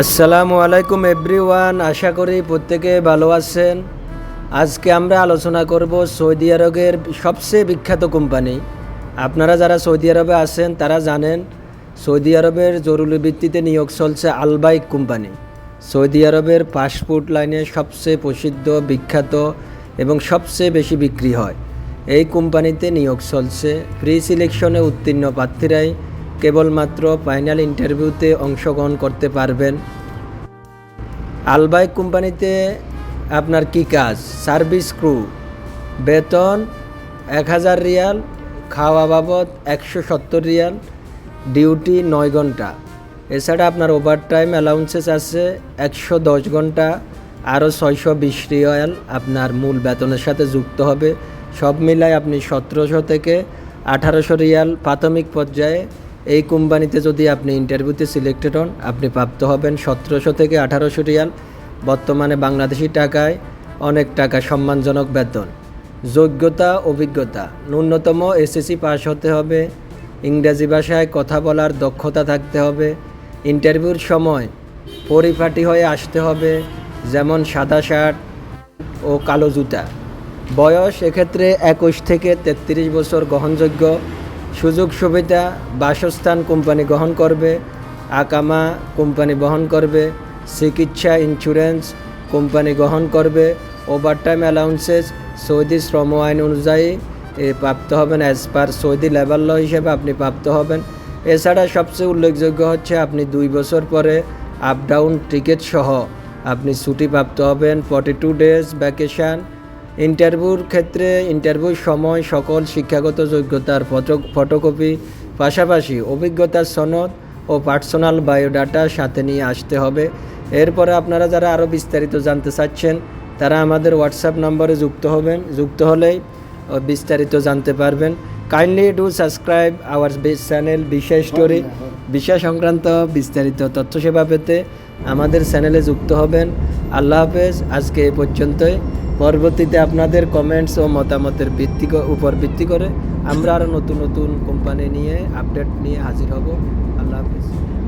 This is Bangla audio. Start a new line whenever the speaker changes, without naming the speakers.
আসসালামু আলাইকুম এভরিওয়ান, আশা করি প্রত্যেকে ভালো আছেন। আজকে আমরা আলোচনা করব সৌদি আরবের সবচেয়ে বিখ্যাত কোম্পানি। আপনারা যারা সৌদি আরবে আছেন, তারা জানেন, সৌদি আরবের জরুরি ভিত্তিতে নিয়োগ চলছে আলবাইক কোম্পানি। সৌদি আরবের পাসপোর্ট লাইনে সবচেয়ে প্রসিদ্ধ, বিখ্যাত এবং সবচেয়ে বেশি বিক্রি হয়। এই কোম্পানিতে নিয়োগ চলছে প্রি সিলেকশনে উত্তীর্ণ প্রার্থীরাই কেবলমাত্র ফাইনাল ইন্টারভিউতে অংশগ্রহণ করতে পারবেন। আলবাইক কোম্পানিতে আপনার কি কাজ? সার্ভিস ক্রু, বেতন এক হাজার রিয়াল, খাওয়া বাবদ একশো সত্তর রিয়াল, ডিউটি নয় ঘণ্টা। এছাড়া আপনার ওভার টাইম অ্যালাউন্সেস আছে একশো দশ ঘণ্টা, আরও ছয়শো বিশ রিয়াল আপনার মূল বেতনের সাথে যুক্ত হবে। সব মিলায় আপনি সতেরোশো থেকে আঠারোশো রিয়াল প্রাথমিক পর্যায়ে এই কোম্পানিতে যদি আপনি ইন্টারভিউতে সিলেক্টেড হন, আপনি প্রাপ্ত হবেন সতেরোশো থেকে আঠারোশো রিয়াল। বর্তমানে বাংলাদেশি টাকায় অনেক টাকা সম্মানজনক বেতন। যোগ্যতা, অভিজ্ঞতা, ন্যূনতম এসএসসি পাস হতে হবে। ইংরেজি ভাষায় কথা বলার দক্ষতা থাকতে হবে। ইন্টারভিউর সময় পরিপাটি হয়ে আসতে হবে, যেমন সাদা শার্ট ও কালো জুতা। বয়স এক্ষেত্রে একুশ থেকে তেত্রিশ বছর গ্রহণযোগ্য। সুযোগ সুবিধা, বাসস্থান কোম্পানি গ্রহণ করবে, আকামা কোম্পানি বহন করবে, চিকিৎসা ইন্স্যুরেন্স কোম্পানি গ্রহণ করবে ওভারটাইম অ্যালাউন্সেস সৌদি শ্রম আইন অনুযায়ী, এ প্রাপ্ত হবেন as per Saudi labour law হিসেবে আপনি প্রাপ্ত হবেন। এছাড়া সবচেয়ে উল্লেখযোগ্য হচ্ছে আপনি দুই বছর পরে আপ ডাউন টিকিট সহ আপনি ছুটি প্রাপ্ত হবেন ফর্টি টু ডেজ ভ্যাকেশান ইন্টারভিউর ক্ষেত্রে ইন্টারভিউর সময়, সকল শিক্ষাগত যোগ্যতার ফটো, ফটোকপি, পাশাপাশি অভিজ্ঞতার সনদ ও পার্সোনাল বায়োডাটা সাথে নিয়ে আসতে হবে। এরপরে আপনারা যারা আরও বিস্তারিত জানতে চাচ্ছেন, তারা আমাদের হোয়াটসঅ্যাপ নম্বরে যুক্ত হবেন। যুক্ত হলেই বিস্তারিত জানতে পারবেন। Kindly do subscribe our channel বিশেষ স্টোরি বিষয় সংক্রান্ত বিস্তারিত তথ্য সেবা পেতে আমাদের চ্যানেলে যুক্ত হবেন। আল্লাহ হাফেজ, আজকে এ পর্যন্তই। পরবর্তীতে আপনাদের কমেন্টস ও মতামতের ভিত্তি উপর ভিত্তি করে আমরা আরও নতুন নতুন কোম্পানি নিয়ে আপডেট নিয়ে হাজির হব। আল্লাহ হাফেজ।